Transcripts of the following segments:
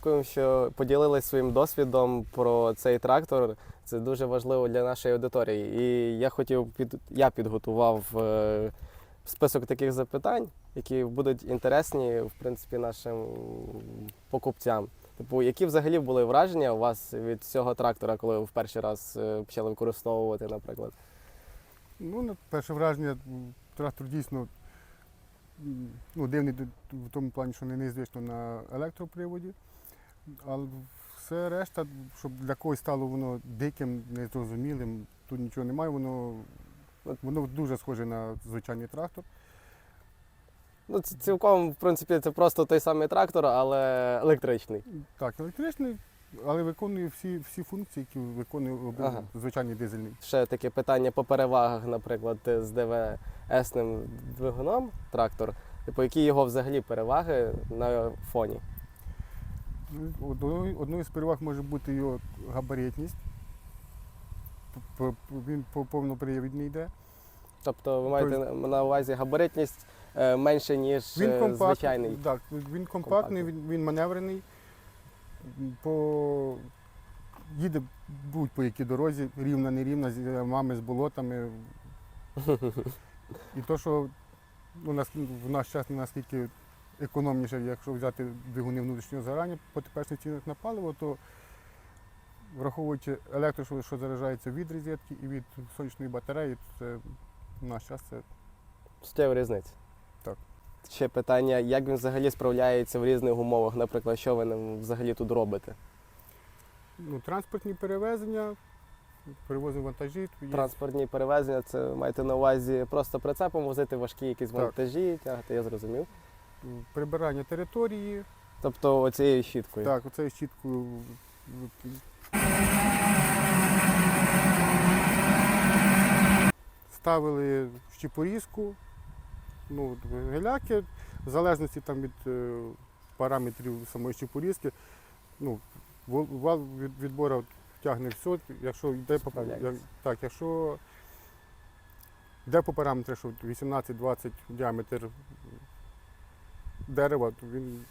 Дякуємо, що поділились своїм досвідом про цей трактор. Це дуже важливо для нашої аудиторії. І я хотів під я підготував е, список таких запитань, які будуть інтересні в принципі нашим покупцям. Типу, які взагалі були враження у вас від цього трактора, коли ви в перший раз е, почали використовувати, наприклад? Ну, на перше враження, трактор дійсно ну, дивний в тому плані, що не незвично на електроприводі. Але все решта, щоб для когось стало воно диким, незрозумілим, тут нічого немає, воно, воно дуже схоже на звичайний трактор. Ну, це цілком, в принципі, це просто той самий трактор, але електричний. Так, електричний, але виконує всі, всі функції, які виконує Ага. звичайний дизельний. Ще таке питання по перевагах, наприклад, з ДВС-ним двигуном трактор. Типу, які його взагалі переваги на фоні? Одною, з переваг може бути його габаритність. Він по повнопривідний йде. Тобто ви маєте на- на увазі габаритність е, менше, ніж Він е, компактний, звичайний. так, він компактний, він, він маневрений. По... Їде будь-по якій дорозі, рівна, нерівна, з ямами, з болотами. І то, що ну, нас, в наш час не наскільки економніше, якщо взяти двигуни внутрішнього згорання по теперішніх цінах на паливо, то враховуючи електро, що, заряджається від розетки і від сонячної батареї, то це в наш час це Суттєва різниця. Так. Ще питання, як він взагалі справляється в різних умовах, наприклад, що ви ним взагалі тут робите? ну, транспортні перевезення, перевозимо вантажі. є Транспортні перевезення, це маєте на увазі просто прицепом возити важкі якісь Так. вантажі, тягати, я зрозумів. Прибирання території, Тобто оцією щіткою. так, оце щіткою. Ставили щепорізку, ну, геляки, в залежності там від е, параметрів самої щепорізки, ну, вал- від, відбору тягне все, якщо йде по, так, якщо йде по параметру, що 18-20 діаметр дерева, то він,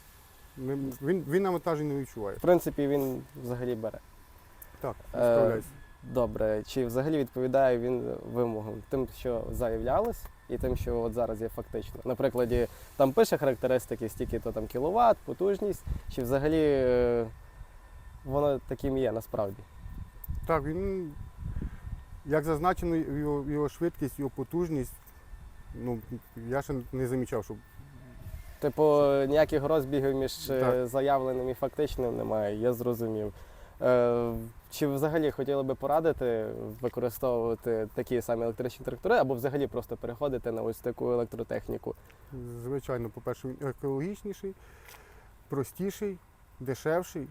не, він, він навантаження не відчуває. В принципі, він взагалі бере. Так, Е, справляється. Добре, чи взагалі відповідає він вимогам тим, що заявлялось, і тим, що от зараз є фактично? На прикладі там пише характеристики, стільки то там кіловат, потужність, чи взагалі е, воно таким є насправді? Так, він, як зазначено, його, його швидкість, його потужність, ну, я ще не замічав, щоб Типу, ніяких розбігів між е, Так. заявленим і фактичним немає, я зрозумів. Е, чи взагалі хотіли би порадити використовувати такі самі електричні трактори, або взагалі просто переходити на ось таку електротехніку? Звичайно, по-перше, він екологічніший, простіший, дешевший.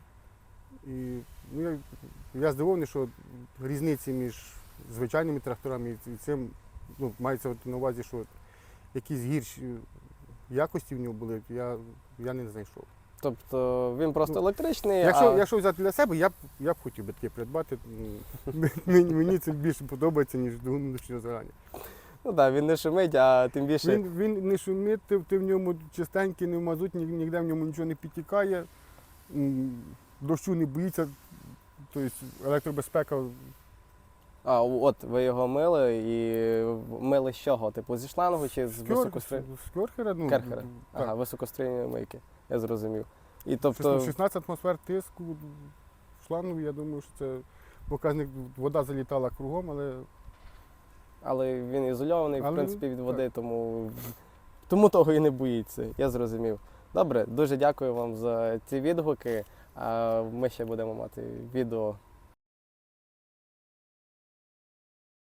І ну, я, я здивований, що різниці між звичайними тракторами і цим ну, мається на увазі, що якісь гірші якості в нього були, я, я не знайшов. Тобто він просто Ну, електричний, Якщо, а якщо взяти для себе, я б, я б хотів би таке придбати. Мені, це більше подобається, ніж двигун внутрішнього згорання. ну, да, він не шумить, а тим більше Він, він не шумить, ти, ти в ньому чистенький, не в мазут, ні- ніде в ньому нічого не підтікає, дощу не боїться. Тобто електробезпека а, от ви його мили і мили з чого? Типу зі шлангу чи з високостри... з Керхера, ну, Керхера. так, Ага, високострільної мийки. Я зрозумів. І тобто, 16 атмосфер тиску в шлангові, я думаю, що це показник, вода залітала кругом, але але він ізольований, в принципі, від води, тому, тому того і не боїться. Я зрозумів. Добре, дуже дякую вам за ці відгуки. Ми ще будемо мати відео